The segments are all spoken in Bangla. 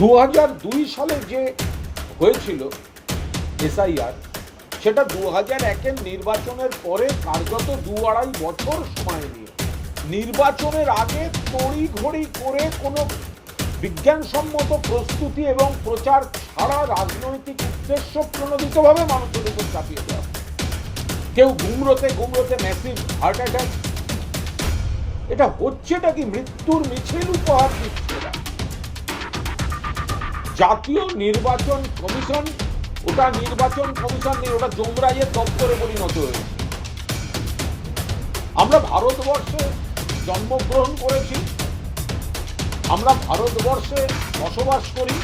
দু দুই সালে যে হয়েছিল এসআইআর, সেটা দু হাজার একের নির্বাচনের পরে কার্যত দু আড়াই বছর সময় নিয়ে। নির্বাচনের আগে তড়ি ঘড়ি করে কোনো বিজ্ঞানসম্মত প্রস্তুতি এবং প্রচার ছাড়া রাজনৈতিক উদ্দেশ্য প্রণোদিতভাবে মানুষের উপর চাপিয়ে দেওয়া কেউ গুমরোতে গুমরোতে ম্যাসিভ হার্ট অ্যাটাক এটা হচ্ছেটা কি মৃত্যুর মিছিল উপহার দিচ্ছে। জাতীয় নির্বাচন কমিশন, ওটা নির্বাচন কমিশন নেই, ওটা যমরাজের দপ্তরে পরিণত হয়েছে আমরা ভারতবর্ষে জন্মগ্রহণ করেছি, আমরা ভারতবর্ষে বসবাস করি,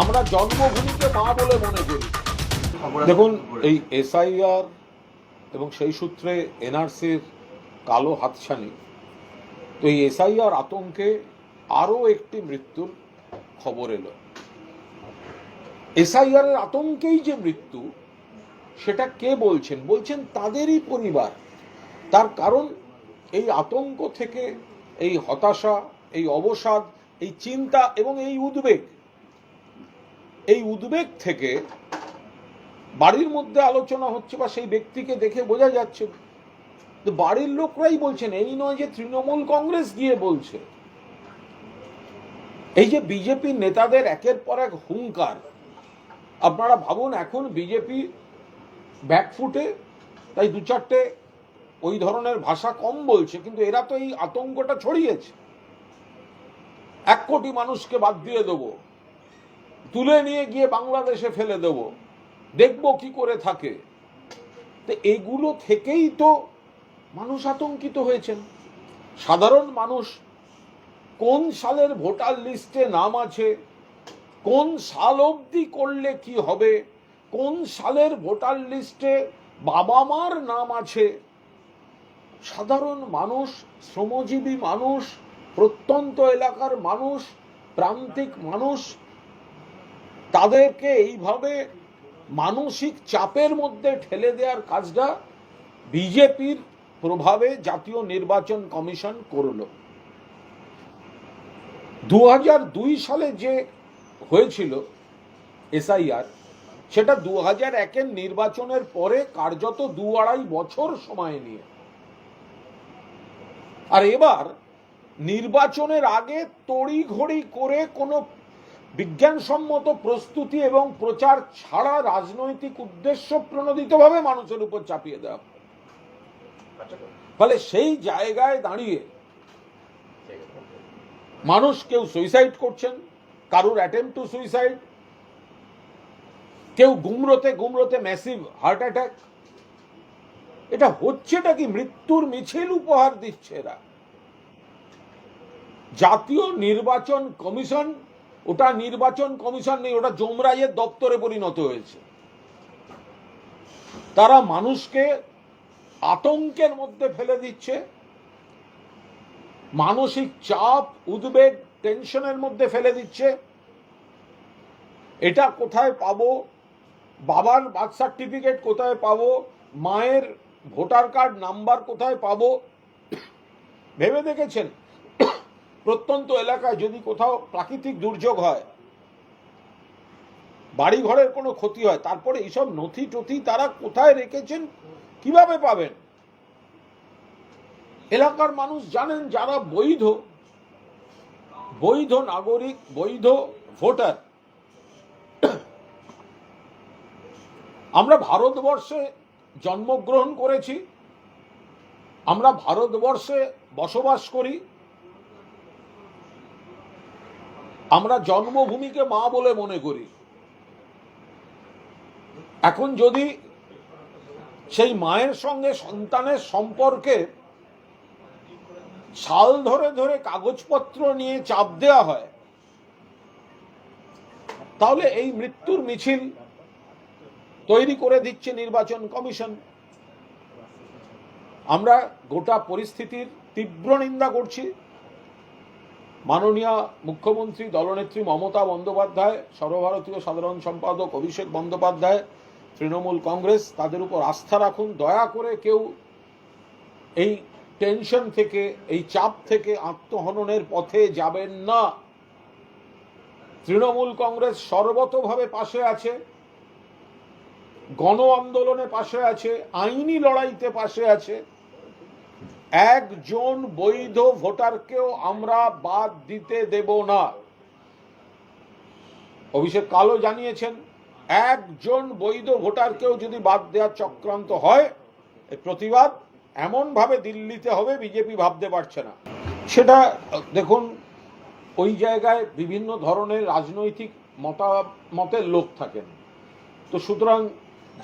আমরা জন্মভূমিকে মা বলে মনে করি। দেখুন, এই এসআইআর এবং সেই সূত্রে এনআরসির কালো হাতছানি, তো এই এসআইআর আতঙ্কে আরও একটি মৃত্যুর খবর এলো। এসআইআর এর আতঙ্কেই যে মৃত্যু, সেটা কে বলছেন? বলছেন তাদেরই পরিবার। তার কারণ এই আতঙ্ক থেকে এই হতাশা, এই অবসাদ, এই চিন্তা এবং এই উদ্বেগ। এই উদ্বেগ থেকে বাড়ির মধ্যে আলোচনা হচ্ছে বা সেই ব্যক্তিকে দেখে বোঝা যাচ্ছে। বাড়ির লোকরাই বলছেন, এই নয় যে তৃণমূল কংগ্রেস গিয়ে বলছে। এই যে বিজেপি নেতাদের একের পর এক হুঙ্কার, আপনারা ভাবুন এখন বিজেপি ব্যাকফুটে তাই দু চারটে ওই ধরনের ভাষা কম বলছে, কিন্তু এরা তো এই আতঙ্কটা ছড়িয়েছে। এক কোটি মানুষকে বাদ দিয়ে দেবো, তুলে নিয়ে গিয়ে বাংলাদেশে ফেলে দেব, দেখব কি করে থাকে। তো এগুলো থেকেই তো মানুষ আতঙ্কিত হয়েছেন। সাধারণ মানুষ কোন সালের ভোটার লিস্টে নাম আছে? কোন সাল অবধি করলে কি হবে? কোন সালের ভোটার লিস্টে বাবা মার নাম আছে? সাধারণ মানুষ, শ্রমজীবী মানুষ, প্রত্যন্ত এলাকার মানুষ, প্রান্তিক মানুষ, তাদেরকে এইভাবে মানসিক চাপের মধ্যে ঠেলে দেওয়ার কাজটা বিজেপির প্রভাবে জাতীয় নির্বাচন কমিশন করল। দু সালে যে হয়েছিল এসআইআর, সেটা দু হাজার একের নির্বাচনের পরে কার্যত দু আড়াই বছর সময় নিয়ে। আর এবার নির্বাচনের আগে তড়ি ঘড়ি করে কোনো বিজ্ঞানসম্মত প্রস্তুতি এবং প্রচার ছাড়া রাজনৈতিক উদ্দেশ্য প্রণোদিতভাবে মানুষের উপর চাপিয়ে দেওয়া। ফলে সেই জায়গায় দাঁড়িয়ে মানুষ কেউ সুইসাইড করছেন, কারুর অ্যাটেম্প টু সুইসাইড কেউ গুমরোতে গুমরোতে ম্যাসিভ হার্ট অ্যাটাক এটা হচ্ছেটা কি মৃত্যুর মিছিল উপহার দিচ্ছে এরা? জাতীয় নির্বাচন কমিশন, ওটা নির্বাচন কমিশন নেই, ওটা যমরাজের দপ্তরে পরিণত হয়েছে। তারা মানুষকে আতঙ্কের মধ্যে ফেলে দিচ্ছে। মানসিক চাপ, উদ্বেগ টেনশনের মধ্যে ফেলে দিচ্ছে। এটা কোথায় পাবো? বাবার বার্থ সার্টিফিকেট কোথায় পাবো? মায়ের ভোটার কার্ড নাম্বার কোথায় পাবো? ভেবে দেখেছেন? প্রত্যন্ত এলাকায় যদি কোথাও প্রাকৃতিক দুর্যোগ হয় বাড়ি ঘরের কোনো ক্ষতি হয়, তারপরে এইসব নথি টথি তারা কোথায় রেখেছেন? কীভাবে পাবেন? এলাকার মানুষ জানেন যারা বৈধ বৈধ নাগরিক, বৈধ ভোটার। আমরা ভারতবর্ষে জন্মগ্রহণ করেছি, আমরা ভারতবর্ষে বসবাস করি, আমরা জন্মভূমিকে মা বলে মনে করি। এখন যদি সেই মায়ের সঙ্গে সন্তানের সম্পর্কে সাল ধরে ধরে কাগজপত্র নিয়ে চাপ দেওয়া হয়। তাহলে এই মৃত্যুর মিছিল তৈরি করে দিচ্ছে নির্বাচন কমিশন। আমরা গোটা পরিস্থিতির তীব্র নিন্দা করছি। মাননীয় মুখ্যমন্ত্রী, দলনেত্রী মমতা বন্দ্যোপাধ্যায়, সর্বভারতীয় সাধারণ সম্পাদক অভিষেক বন্দ্যোপাধ্যায়, তৃণমূল কংগ্রেস, তাদের উপর আস্থা রাখুন। দয়া করে কেউ এই টেনশন থেকে, এই চাপ থেকে আত্মহননের পথে যাবেন না। তৃণমূল কংগ্রেস সর্বতভাবে পাশে আছে, গণ আন্দোলনে পাশে আছে, আইনি লড়াইতে পাশে আছে। একজন বৈধ ভোটারকেও আমরা বাদ দিতে দেব না। অভিষেক কালো জানিয়েছেন, একজন বৈধ ভোটারকেও যদি বাদ দেওয়ার চক্রান্ত হয় প্রতিবাদ এমনভাবে দিল্লিতে হবে, বিজেপি ভাবতে পারছে না। সেটা, দেখুন, ওই জায়গায় বিভিন্ন ধরনের রাজনৈতিক মতামতের লোক থাকেন। তো সুতরাং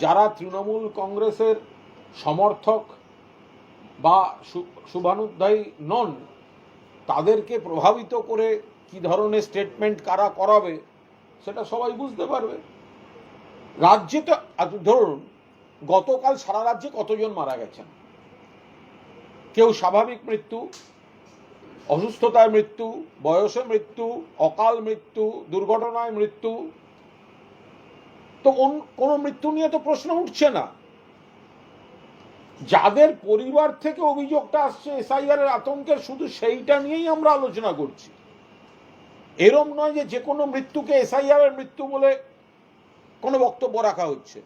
যারা তৃণমূল কংগ্রেসের সমর্থক বা শুভানুধ্যায়ী নন, তাদেরকে প্রভাবিত করে কি ধরনের স্টেটমেন্ট কারা করাবে, সেটা সবাই বুঝতে পারবে। রাজ্যে তো ধরুন, গতকাল সারা রাজ্যে কতজন মারা গেছেন? কেউ স্বাভাবিক মৃত্যু, অসুস্থতায় মৃত্যু, বয়সে মৃত্যু, অকাল মৃত্যু, দুর্ঘটনায় মৃত্যু। তো কোনো মৃত্যু নিয়ে তো প্রশ্ন উঠছে না। যাদের পরিবার থেকে অভিযোগটা আসছে, এসআইআর এর আতঙ্কের শুধু সেইটা নিয়েই আমরা আলোচনা করছি। এরম নয় যে যে কোনো মৃত্যুকে এসআইআর এর মৃত্যু বলে কোনো বক্তব্য রাখা হচ্ছে।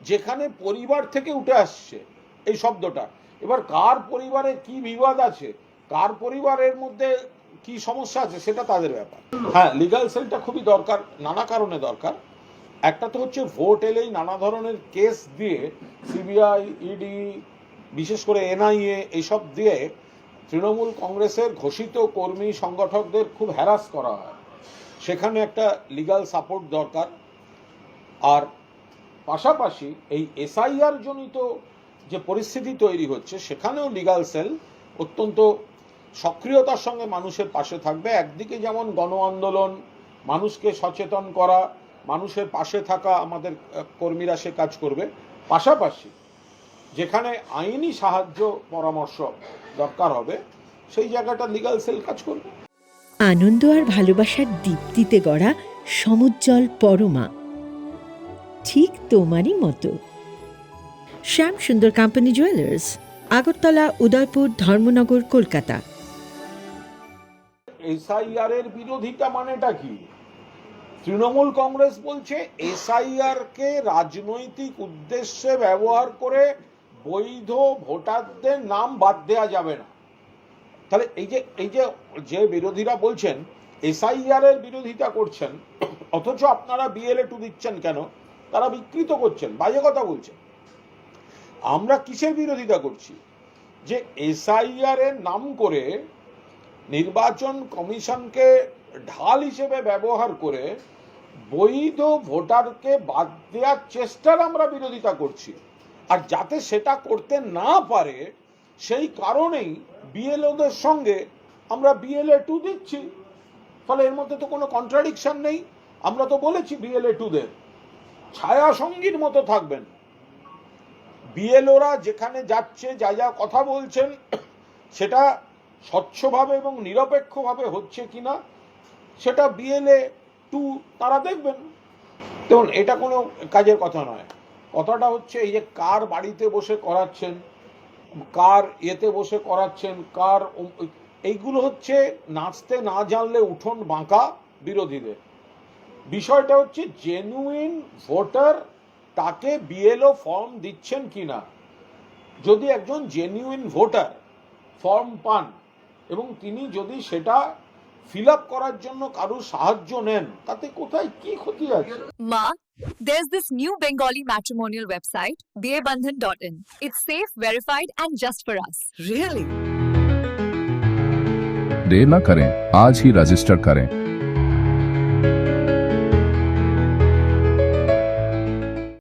যেখানে পরিবার থেকে উঠে আসছে এই শব্দটা। এবার কার পরিবারে কি বিবাদ আছে? কার পরিবারের মধ্যে কি সমস্যা আছে সেটা তাদের ব্যাপার। হ্যাঁ লিগাল সেলটা খুবই দরকার, নানা কারণে দরকার। একটা তো হচ্ছে ভোট এলেই নানা ধরনের কেস দিয়ে সিবিআই ইডি বিশেষ করে এনআইএ এইসব দিয়ে তৃণমূল কংগ্রেসের ঘোষিত কর্মী, সংগঠকদের খুব হ্যারাস করা হয়। সেখানে একটা লিগাল সাপোর্ট দরকার। আর পাশাপাশি এই এসআইআর জনিত যে পরিস্থিতি তৈরি হচ্ছে, সেখানেও লিগাল সেল অত্যন্ত সক্রিয়তার সঙ্গে মানুষের পাশে থাকবে। একদিকে যেমন গণ আন্দোলন মানুষকে সচেতন করা, মানুষের পাশে থাকা আমাদের কর্মীরা সে কাজ করবে। পাশাপাশি যেখানে আইনি সাহায্য পরামর্শ দরকার হবে, সেই জায়গাটা লিগাল সেল কাজ করবে। আনন্দ আর ভালোবাসার দীপ্তিতে গড়া সমুজ্জ্বল পরমা। ঠিক তোমারই মতো। Shyam Sundar company jewellers Agartala, Udaipur, Dharmanagar, Kolkata. SIR এর বিরোধিতা মানেটা কি? তৃণমূল কংগ্রেস বলছে এসআইআর কে রাজনৈতিক উদ্দেশ্যে ব্যবহার করে বৈধ ভোটারদের নাম বাদ দেওয়া যাবে না। তাহলে এই যে এই যে যে বিরোধীরা বলছেন এসআইআর এর বিরোধিতা করছেন, অথচ আপনারা বিএলএ টু দিচ্ছেন কেন? তারা বিকৃত করছেন, বাজে কথা বলছেন। আমরা কিসের বিরোধিতা করছি? যে এসআইআর এর নাম করে নির্বাচন কমিশনকে ঢাল হিসেবে ব্যবহার করে বৈধ ভোটারকে বাদ দেওয়ার চেষ্টার আমরা বিরোধিতা করছি। আর যাতে সেটা করতে না পারে, সেই কারণেই বিএলওদের সঙ্গে আমরা বিএলএ টু দিচ্ছি। ফলে এর মধ্যে তো কোনো কন্ট্রাডিকশন নেই। আমরা তো বলেছি বিএলএ টুদের ছায়া সঙ্গীর মতো থাকবেন। বিএলওরা যেখানে যাচ্ছে, যা যা কথা বলছেন, সেটা স্বচ্ছভাবে এবং নিরপেক্ষভাবে হচ্ছে কিনা, সেটা বিএলএ টু তারা দেখবেন। দেখুন, এটা কোনো কাজের কথা নয়। কথাটা হচ্ছে এই যে কার বাড়িতে বসে করাচ্ছেন, কার ইয়েতে বসে করাচ্ছেন, কার এইগুলো হচ্ছে নাচতে না জানলে উঠোন বাঁকা বিরোধীদের। বিষয়টা হচ্ছে জেনুইন ভোটার তাকে বিএলও ফর্ম দিচ্ছেন কিনা যদি একজন জেনুইন ভোটার ফর্ম পান এবং তিনি যদি সেটা ফিল আপ করার জন্য কারোর সাহায্য নেন তাতে কোথায় কি ক্ষতি আছে Ma, there's this new Bengali matrimonial website, babandhan.in. It's safe, verified, and just for us. Really? देर न करें आज ही रजिस्टर करें